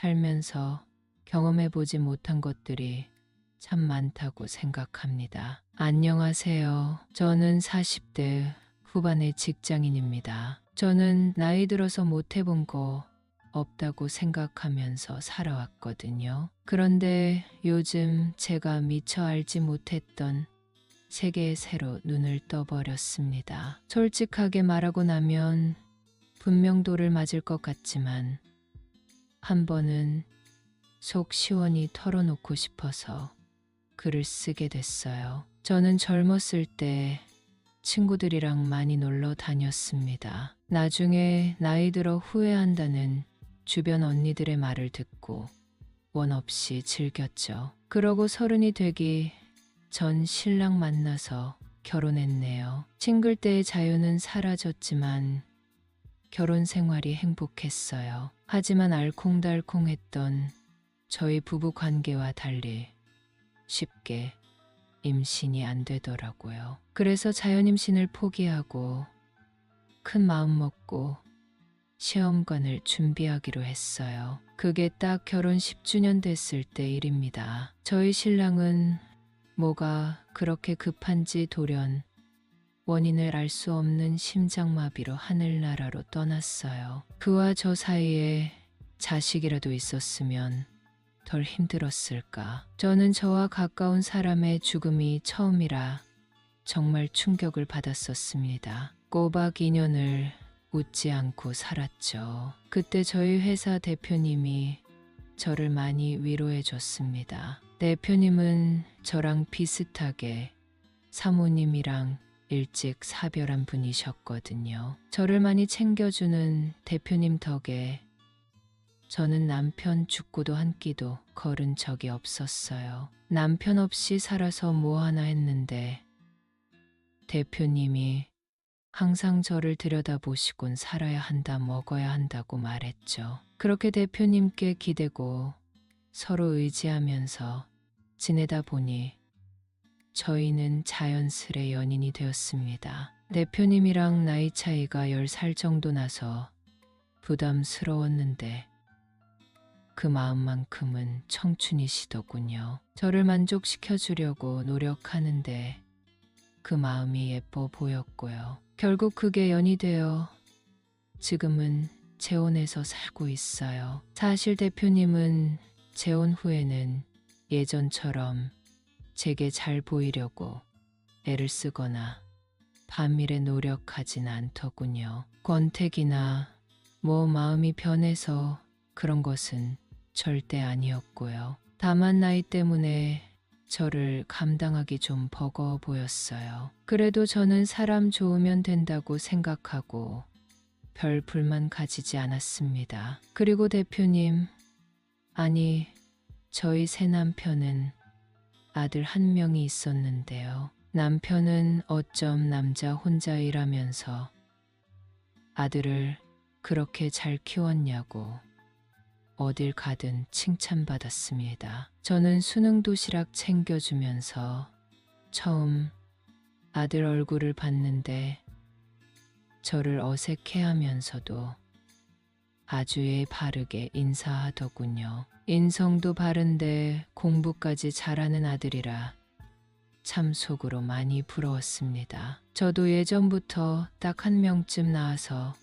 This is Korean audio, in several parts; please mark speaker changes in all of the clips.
Speaker 1: 살면서 경험해보지 못한 것들이 참 많다고 생각합니다. 안녕하세요. 저는 40대 후반의 직장인입니다. 저는 나이 들어서 못해본 거 없다고 생각하면서 살아왔거든요. 그런데 요즘 제가 미처 알지 못했던 세계에 새로 눈을 떠버렸습니다. 솔직하게 말하고 나면 분명 돌을 맞을 것 같지만 한 번은 속 시원히 털어놓고 싶어서 글을 쓰게 됐어요. 저는 젊었을 때 친구들이랑 많이 놀러 다녔습니다. 나중에 나이 들어 후회한다는 주변 언니들의 말을 듣고 원 없이 즐겼죠. 그러고 서른이 되기 전 신랑 만나서 결혼했네요. 싱글 때의 자유는 사라졌지만 결혼 생활이 행복했어요. 하지만 알콩달콩했던 저희 부부 관계와 달리 쉽게 임신이 안 되더라고요. 그래서 자연임신을 포기하고 큰 마음 먹고 시험관을 준비하기로 했어요. 그게 딱 결혼 10주년 됐을 때 일입니다. 저희 신랑은 뭐가 그렇게 급한지 돌연 원인을 알 수 없는 심장마비로 하늘나라로 떠났어요. 그와 저 사이에 자식이라도 있었으면 덜 힘들었을까. 저는 저와 가까운 사람의 죽음이 처음이라 정말 충격을 받았었습니다. 꼬박 2년을 웃지 않고 살았죠. 그때 저희 회사 대표님이 저를 많이 위로해 줬습니다. 대표님은 저랑 비슷하게 사모님이랑 일찍 사별한 분이셨거든요. 저를 많이 챙겨주는 대표님 덕에 저는 남편 죽고도 한 끼도 걸은 적이 없었어요. 남편 없이 살아서 뭐 하나 했는데 대표님이 항상 저를 들여다보시곤 살아야 한다, 먹어야 한다고 말했죠. 그렇게 대표님께 기대고 서로 의지하면서 지내다 보니 저희는 자연스레 연인이 되었습니다. 대표님이랑 나이 차이가 10살 정도 나서 부담스러웠는데 그 마음만큼은 청춘이시더군요. 저를 만족시켜 주려고 노력하는데 그 마음이 예뻐 보였고요. 결국 그게 연이 되어 지금은 재혼해서 살고 있어요. 사실 대표님은 재혼 후에는 예전처럼 제게 잘 보이려고 애를 쓰거나 반밀에 노력하진 않더군요. 권태기나 뭐 마음이 변해서 그런 것은 절대 아니었고요. 다만 나이 때문에 저를 감당하기 좀 버거워 보였어요. 그래도 저는 사람 좋으면 된다고 생각하고 별 불만 가지지 않았습니다. 그리고 대표님, 아니, 저희 새 남편은 아들 한 명이 있었는데요. 남편은 어쩜 남자 혼자 일하면서 아들을 그렇게 잘 키웠냐고 어딜 가든 칭찬받았습니다. 저는 수능 도시락 챙겨주면서 처음 아들 얼굴을 봤는데 저를 어색해 하면서도 아주 예 바르게 인사하더군요. 인성도 바른데 공부까지 잘하는 아들이라 참 속으로 많이 부러웠습니다. 저도 예전부터 딱 한 명쯤 낳아서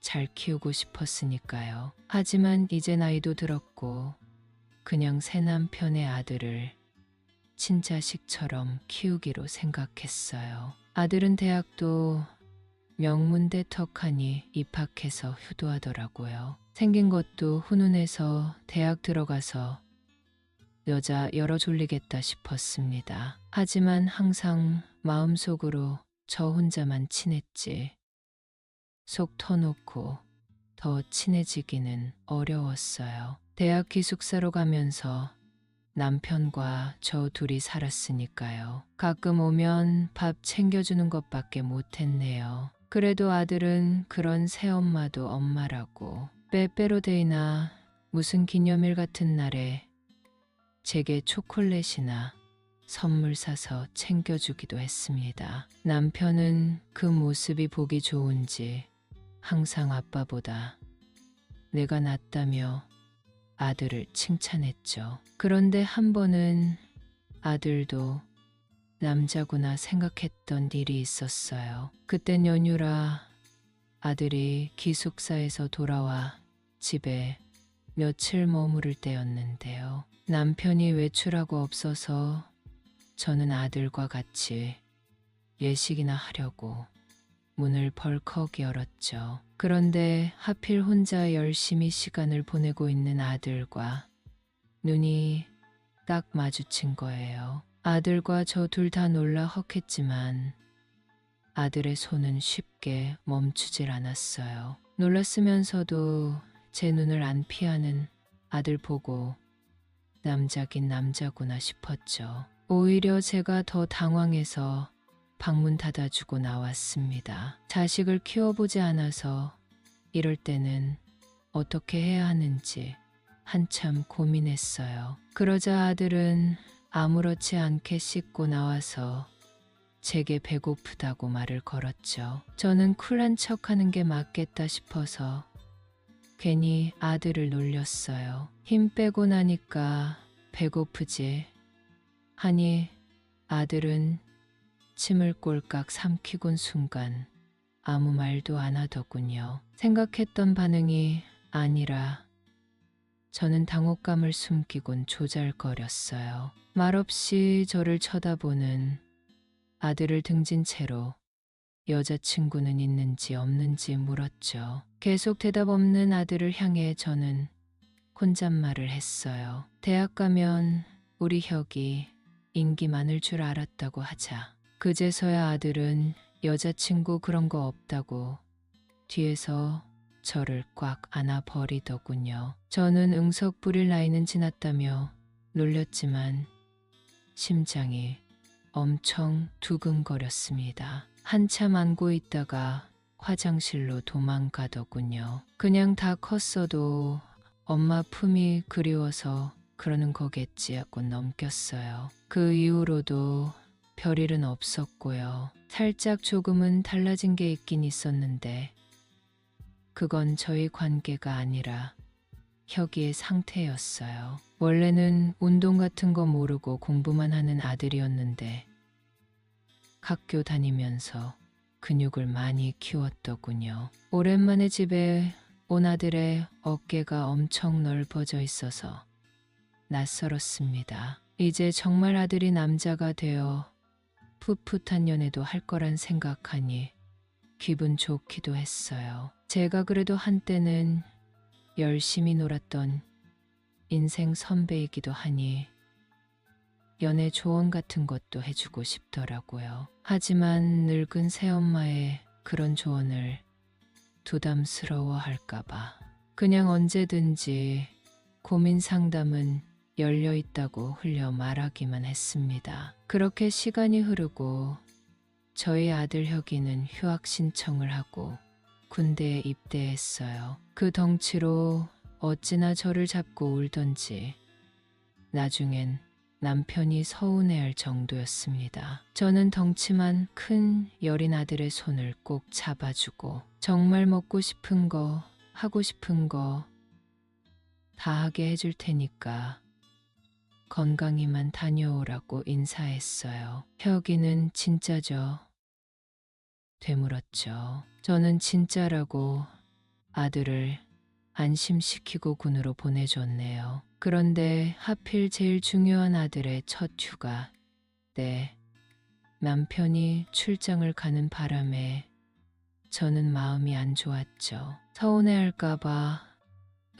Speaker 1: 잘 키우고 싶었으니까요. 하지만 이제 나이도 들었고 그냥 새 남편의 아들을 친자식처럼 키우기로 생각했어요. 아들은 대학도 명문대 턱하니 입학해서 효도하더라고요. 생긴 것도 훈훈해서 대학 들어가서 여자 열어 졸리겠다 싶었습니다. 하지만 항상 마음속으로 저 혼자만 친했지. 속 터놓고 더 친해지기는 어려웠어요. 대학 기숙사로 가면서 남편과 저 둘이 살았으니까요. 가끔 오면 밥 챙겨주는 것밖에 못했네요. 그래도 아들은 그런 새엄마도 엄마라고 빼빼로데이나 무슨 기념일 같은 날에 제게 초콜릿이나 선물 사서 챙겨주기도 했습니다. 남편은 그 모습이 보기 좋은지 항상 아빠보다 내가 낫다며 아들을 칭찬했죠. 그런데 한 번은 아들도 남자구나 생각했던 일이 있었어요. 그땐 연휴라 아들이 기숙사에서 돌아와 집에 며칠 머무를 때였는데요. 남편이 외출하고 없어서 저는 아들과 같이 예식이나 하려고 문을 벌컥 열었죠. 그런데 하필 혼자 열심히 시간을 보내고 있는 아들과 눈이 딱 마주친 거예요. 아들과 저 둘 다 놀라 헉했지만 아들의 손은 쉽게 멈추질 않았어요. 놀랐으면서도 제 눈을 안 피하는 아들 보고 남자긴 남자구나 싶었죠. 오히려 제가 더 당황해서 방문 닫아주고 나왔습니다. 자식을 키워보지 않아서 이럴 때는 어떻게 해야 하는지 한참 고민했어요. 그러자 아들은 아무렇지 않게 씻고 나와서 제게 배고프다고 말을 걸었죠. 저는 쿨한 척 하는 게 맞겠다 싶어서 괜히 아들을 놀렸어요. 힘 빼고 나니까 배고프지. 하니 아들은 침을 꼴깍 삼키곤 순간 아무 말도 안 하더군요. 생각했던 반응이 아니라 저는 당혹감을 숨기곤 조잘거렸어요. 말없이 저를 쳐다보는 아들을 등진 채로 여자친구는 있는지 없는지 물었죠. 계속 대답 없는 아들을 향해 저는 혼잣말을 했어요. 대학 가면 우리 혁이 인기 많을 줄 알았다고 하자. 그제서야 아들은 여자친구 그런 거 없다고 뒤에서 저를 꽉 안아 버리더군요. 저는 응석 부릴 나이는 지났다며 놀렸지만 심장이 엄청 두근거렸습니다. 한참 안고 있다가 화장실로 도망가더군요. 그냥 다 컸어도 엄마 품이 그리워서 그러는 거겠지 하고 넘겼어요. 그 이후로도 별일은 없었고요. 살짝 조금은 달라진 게 있긴 있었는데 그건 저희 관계가 아니라 혁이의 상태였어요. 원래는 운동 같은 거 모르고 공부만 하는 아들이었는데 학교 다니면서 근육을 많이 키웠더군요. 오랜만에 집에 온 아들의 어깨가 엄청 넓어져 있어서 낯설었습니다. 이제 정말 아들이 남자가 되어 풋풋한 연애도 할 거란 생각하니 기분 좋기도 했어요. 제가 그래도 한때는 열심히 놀았던 인생 선배이기도 하니 연애 조언 같은 것도 해주고 싶더라고요. 하지만 늙은 새엄마의 그런 조언을 부담스러워 할까봐 그냥 언제든지 고민 상담은 열려 있다고 흘려 말하기만 했습니다. 그렇게 시간이 흐르고 저희 아들 혁이는 휴학 신청을 하고 군대에 입대했어요. 그 덩치로 어찌나 저를 잡고 울던지 나중엔 남편이 서운해할 정도였습니다. 저는 덩치만 큰 여린 아들의 손을 꼭 잡아주고 정말 먹고 싶은 거 하고 싶은 거 다 하게 해줄 테니까 건강히만 다녀오라고 인사했어요. 혁이는 진짜죠. 되물었죠. 저는 진짜라고 아들을 안심시키고 군으로 보내줬네요. 그런데 하필 제일 중요한 아들의 첫 휴가 때 남편이 출장을 가는 바람에 저는 마음이 안 좋았죠. 서운해할까봐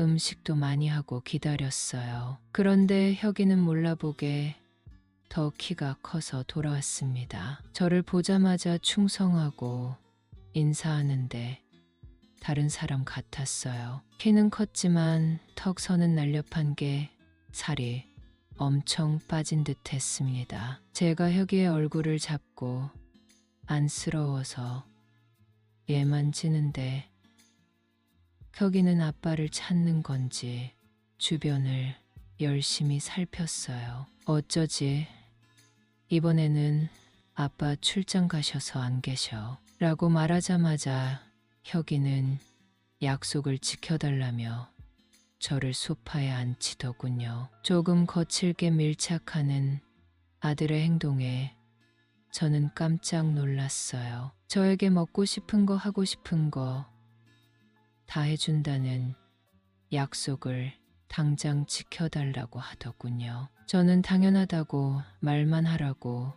Speaker 1: 음식도 많이 하고 기다렸어요. 그런데 혁이는 몰라보게 더 키가 커서 돌아왔습니다. 저를 보자마자 충성하고 인사하는데 다른 사람 같았어요. 키는 컸지만 턱선은 날렵한 게 살이 엄청 빠진 듯 했습니다. 제가 혁이의 얼굴을 잡고 안쓰러워서 얘 만 지는데 혁이는 아빠를 찾는 건지 주변을 열심히 살폈어요. 어쩌지 이번에는 아빠 출장 가셔서 안 계셔 라고 말하자마자 혁이는 약속을 지켜달라며 저를 소파에 앉히더군요. 조금 거칠게 밀착하는 아들의 행동에 저는 깜짝 놀랐어요. 저에게 먹고 싶은 거 하고 싶은 거 다 해준다는 약속을 당장 지켜달라고 하더군요. 저는 당연하다고 말만 하라고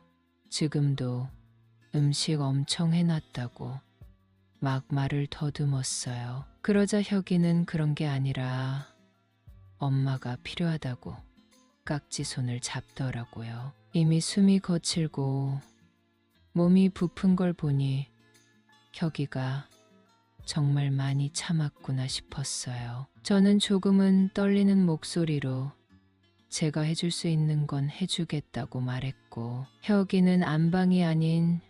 Speaker 1: 지금도 음식 엄청 해놨다고 막 말을 더듬었어요. 그러자 혁이는 그런 게 아니라 엄마가 필요하다고 깍지 손을 잡더라고요. 이미 숨이 거칠고 몸이 부푼 걸 보니 혁이가 정말 많이 참았구나 싶었어요. 저는 조금은 떨리는 목소리로 제가 해줄 수 있는 건 해주겠다고 말했고 혁이는 안방이 아닌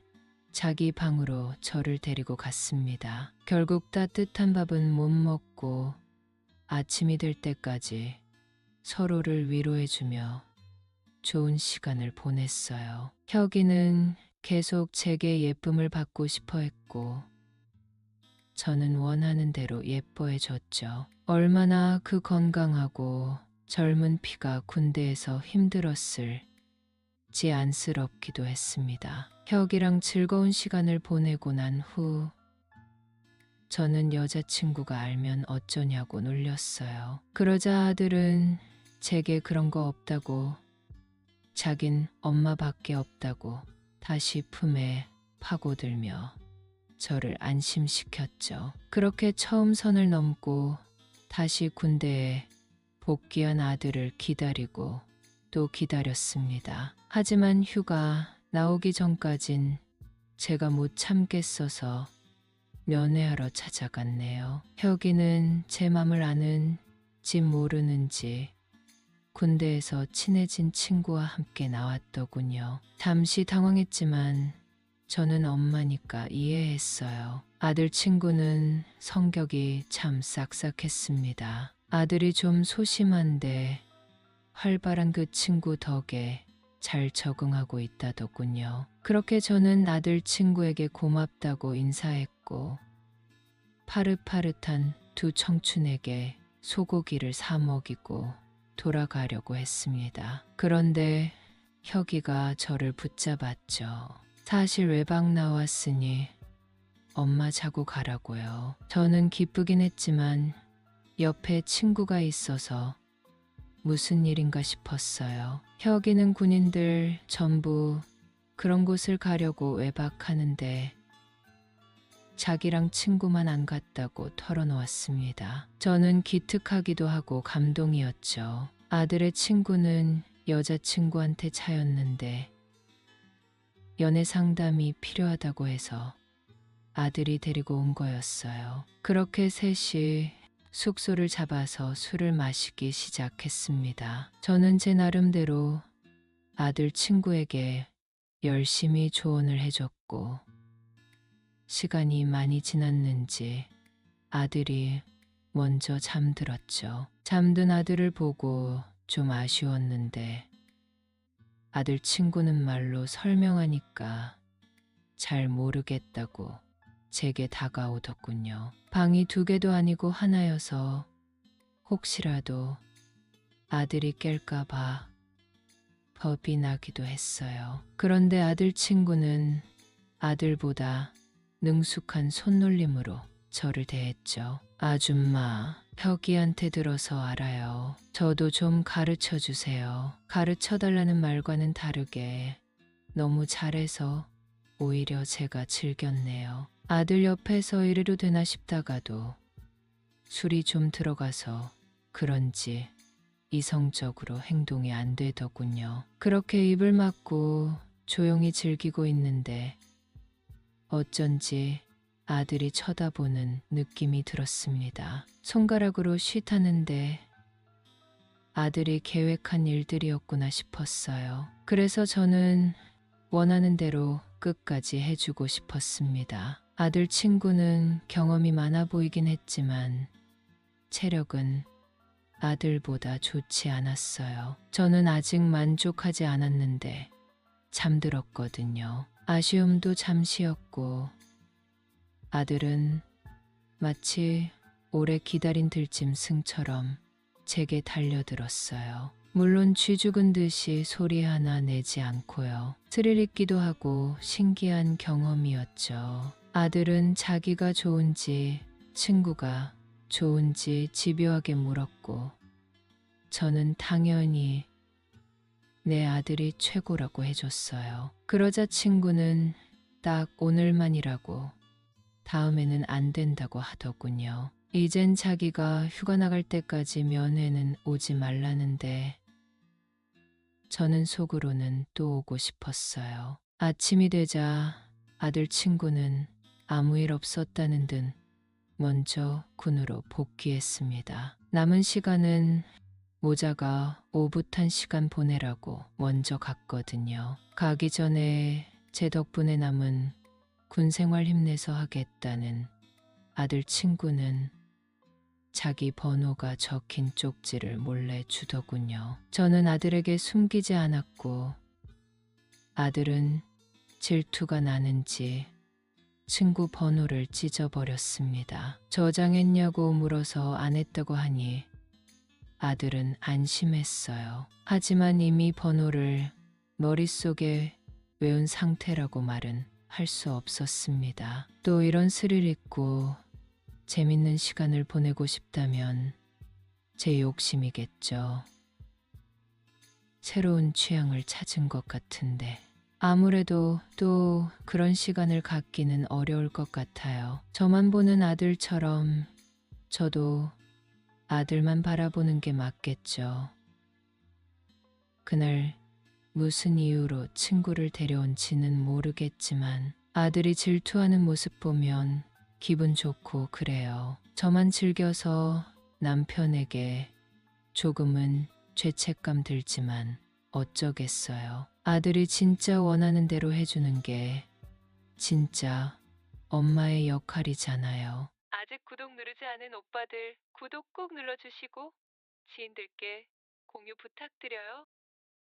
Speaker 1: 자기 방으로 저를 데리고 갔습니다. 결국 따뜻한 밥은 못 먹고 아침이 될 때까지 서로를 위로해주며 좋은 시간을 보냈어요. 혁이는 계속 제게 예쁨을 받고 싶어 했고 저는 원하는 대로 예뻐해 줬죠. 얼마나 그 건강하고 젊은 피가 군대에서 힘들었을지 안쓰럽기도 했습니다. 혁이랑 즐거운 시간을 보내고 난 후 저는 여자친구가 알면 어쩌냐고 놀렸어요. 그러자 아들은 제게 그런 거 없다고 자긴 엄마밖에 없다고 다시 품에 파고들며 저를 안심시켰죠. 그렇게 처음 선을 넘고 다시 군대에 복귀한 아들을 기다리고 또 기다렸습니다. 하지만 휴가 나오기 전까진 제가 못 참겠어서 면회하러 찾아갔네요. 혁이는 제 맘을 아는지 모르는지 군대에서 친해진 친구와 함께 나왔더군요. 잠시 당황했지만 저는 엄마니까 이해했어요. 아들 친구는 성격이 참 싹싹했습니다. 아들이 좀 소심한데 활발한 그 친구 덕에 잘 적응하고 있다더군요. 그렇게 저는 아들 친구에게 고맙다고 인사했고 파릇파릇한 두 청춘에게 소고기를 사 먹이고 돌아가려고 했습니다. 그런데 혁이가 저를 붙잡았죠. 사실 외박 나왔으니 엄마 자고 가라고요. 저는 기쁘긴 했지만 옆에 친구가 있어서 무슨 일인가 싶었어요. 혁이는 군인들 전부 그런 곳을 가려고 외박하는데 자기랑 친구만 안 갔다고 털어놓았습니다. 저는 기특하기도 하고 감동이었죠. 아들의 친구는 여자친구한테 차였는데 연애 상담이 필요하다고 해서 아들이 데리고 온 거였어요. 그렇게 셋이 숙소를 잡아서 술을 마시기 시작했습니다. 저는 제 나름대로 아들 친구에게 열심히 조언을 해줬고, 시간이 많이 지났는지 아들이 먼저 잠들었죠. 잠든 아들을 보고 좀 아쉬웠는데, 아들 친구는 말로 설명하니까 잘 모르겠다고 제게 다가오더군요. 방이 두 개도 아니고 하나여서 혹시라도 아들이 깰까봐 겁이 나기도 했어요. 그런데 아들 친구는 아들보다 능숙한 손놀림으로 저를 대했죠. 아줌마, 혁이한테 들어서 알아요. 저도 좀 가르쳐 주세요. 가르쳐 달라는 말과는 다르게 너무 잘해서 오히려 제가 즐겼네요. 아들 옆에서 이래도 되나 싶다가도 술이 좀 들어가서 그런지 이성적으로 행동이 안 되더군요. 그렇게 입을 막고 조용히 즐기고 있는데 어쩐지 아들이 쳐다보는 느낌이 들었습니다. 손가락으로 쉿하는데 아들이 계획한 일들이었구나 싶었어요. 그래서 저는 원하는 대로 끝까지 해주고 싶었습니다. 아들 친구는 경험이 많아 보이긴 했지만 체력은 아들보다 좋지 않았어요. 저는 아직 만족하지 않았는데 잠들었거든요. 아쉬움도 잠시였고 아들은 마치 오래 기다린 들짐 승처럼 제게 달려들었어요. 물론 쥐 죽은 듯이 소리 하나 내지 않고요. 스릴 있기도 하고 신기한 경험이었죠. 아들은 자기가 좋은지 친구가 좋은지 집요하게 물었고 저는 당연히 내 아들이 최고라고 해줬어요. 그러자 친구는 딱 오늘만이라고 다음에는 안 된다고 하더군요. 이젠 자기가 휴가 나갈 때까지 면회는 오지 말라는데 저는 속으로는 또 오고 싶었어요. 아침이 되자 아들 친구는 아무 일 없었다는 듯 먼저 군으로 복귀했습니다. 남은 시간은 모자가 오붓한 시간 보내라고 먼저 갔거든요. 가기 전에 제 덕분에 남은 군 생활 힘내서 하겠다는 아들 친구는 자기 번호가 적힌 쪽지를 몰래 주더군요. 저는 아들에게 숨기지 않았고 아들은 질투가 나는지 친구 번호를 찢어버렸습니다. 저장했냐고 물어서 안 했다고 하니 아들은 안심했어요. 하지만 이미 번호를 머릿속에 외운 상태라고 말은 할 수 없었습니다. 또 이런 스릴 있고 재밌는 시간을 보내고 싶다면 제 욕심이겠죠. 새로운 취향을 찾은 것 같은데 아무래도 또 그런 시간을 갖기는 어려울 것 같아요. 저만 보는 아들처럼 저도 아들만 바라보는 게 맞겠죠. 그날 무슨 이유로 친구를 데려온지는 모르겠지만 아들이 질투하는 모습 보면 기분 좋고 그래요. 저만 즐겨서 남편에게 조금은 죄책감 들지만 어쩌겠어요. 아들이 진짜 원하는 대로 해주는 게 진짜 엄마의 역할이잖아요. 아직 구독 누르지 않은 오빠들 구독 꼭 눌러주시고 지인들께 공유 부탁드려요.